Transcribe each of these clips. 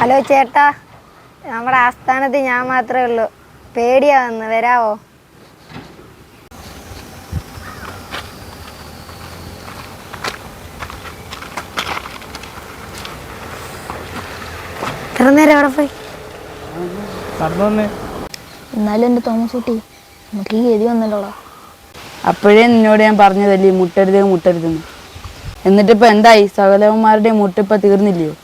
Hello ചേട്ടാ. നമ്മുടെ ആസ്ഥാനത്ത് ഞാൻ മാത്രമേ ഉള്ളൂ. പേടിയാവുന്നു. വരാവോ? എത്ര നേരം അവിടെ പോയി? എന്നാലും എന്റെ തോമസ് കുട്ടി നമുക്ക് ഈ ഗതി വന്നല്ലോടാ. അപ്പോഴേ നിന്നോട് ഞാൻ പറഞ്ഞതല്ലേ മുട്ടരുത് മുട്ടരുതെന്ന്. എന്നിട്ടിപ്പോൾ എന്തായി? സകലവന്മാരുടെ മുട്ടിപ്പോൾ തീർന്നില്ലയോ?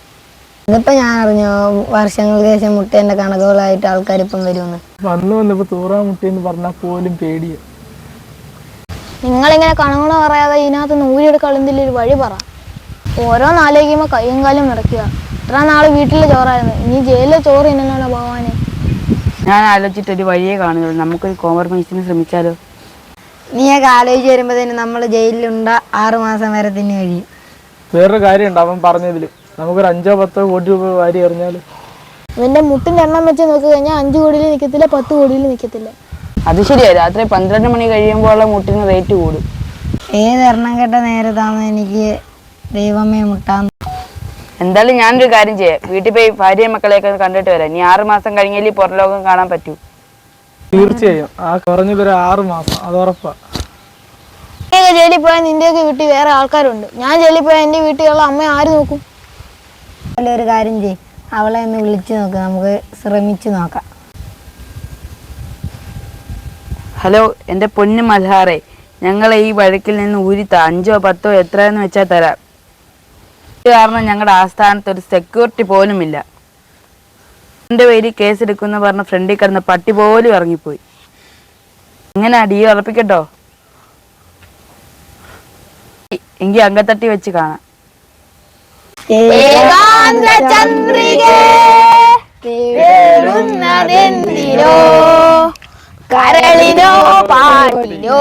ഇതിപ്പോ ഞാൻ അറിഞ്ഞു വർഷങ്ങൾക്ക് ശേഷം മുട്ടേന്റെ കണക്കുകളായിട്ട് ആൾക്കാർ ഇപ്പം വരുമെന്ന് വന്നു വന്നപ്പോ തൂറാ മുട്ടിയെന്ന് പറഞ്ഞാൽ പോലും പേടിയ. നിങ്ങളിങ്ങനെ കണങ്ങളോ പറയാതെ ഇതിനകത്ത് നൂരിയെടുക്കാൻ എന്തെങ്കിലും ഒരു വഴി പറ. ഓരോ നാലേക്കുമ്പോ കയ്യും കാലും ഇറക്കുക ഇത്ര നാൾ വീട്ടിലെ ചോറായിരുന്നു. ഇനി ജയിലിലെ ചോറ് ഇന്നല്ലോ ഭഗവാനെ. ഞാൻ ആലോചിച്ചിട്ട് ഒരു വഴിയേ കാണുന്നുള്ളൂ നമുക്കൊരു കോംപ്രമൈസിന് ശ്രമിച്ചാലോ? നീയൊക്കെ ആലോചിച്ച് വരുമ്പോ തന്നെ നമ്മൾ ജയിലിലുണ്ട ആറു മാസം വരെ തന്നെ കഴിയും. വേറൊരു കാര്യമുണ്ട് അവൻ പറഞ്ഞതിൽ. നമുക്കൊരു അഞ്ചോ പത്തോ കോടി രൂപ വാരി എറിഞ്ഞാൽ ഇവന്റെ മുട്ടിന്റെ എണ്ണം വെച്ച് നോക്കി കഴിഞ്ഞാൽ അഞ്ചു കോടിയിൽ നിൽക്കത്തില്ല പത്ത് കോടിയിൽ നിൽക്കത്തില്ല അത് ശരിയാ രാത്രി പന്ത്രണ്ട് മണി കഴിയുമ്പോഴുള്ള മുട്ടിന് റേറ്റ് കൂടും. ഏത് എണ്ണം കേട്ട നേരത്താന്ന് എനിക്ക് ദൈവമേ മുട്ടാന്ന്? എന്തായാലും ഞാനൊരു കാര്യം ചെയ്യാം. വീട്ടിൽ പോയി ഭാര്യയും മക്കളെയൊക്കെ ഒന്ന് കണ്ടിട്ട് വരാം. ഇനി ആറ് മാസം കഴിഞ്ഞാലേ പുറം ലോകം കാണാൻ പറ്റൂ. തീർച്ചയായും. ആ കുറഞ്ഞതൊരു ആറ് മാസം. അത് ഉറപ്പാ. ജയിലിൽ പോയാൽ നിന്റെയൊക്കെ വീട്ടിൽ വേറെ ആൾക്കാരുണ്ട്. ഞാൻ ജയിലിൽ പോയാൽ എന്റെ വീട്ടിലുള്ള അമ്മ ആര് നോക്കും? ഒരു കാര്യം ചെയ്യും. അവളെ ഒന്ന് വിളിച്ചു നോക്ക്. നമുക്ക് ശ്രമിച്ചു നോക്കാം. ഹലോ എന്റെ പൊന്നു മൽഹാറെ. ഞങ്ങളെ ഈ വഴക്കിൽ നിന്ന് ഊരിത്ത. അഞ്ചോ പത്തോ എത്രയെന്ന് വെച്ചാൽ തരാം. ഇത് കാരണം ഞങ്ങളുടെ ആസ്ഥാനത്ത് ഒരു സെക്യൂരിറ്റി പോലുമില്ല. എന്റെ പേര് കേസ് എടുക്കുമെന്ന് പറഞ്ഞ ഫ്രണ്ടിൽ കിടന്ന പട്ടി പോലും ഇറങ്ങിപ്പോയി. ഇങ്ങനെ അടി ഉറപ്പിക്കട്ടോ? എങ്കിൽ അങ്കത്തട്ടി വെച്ച് കാണാം. കരളിനോ പാട്ടിലോ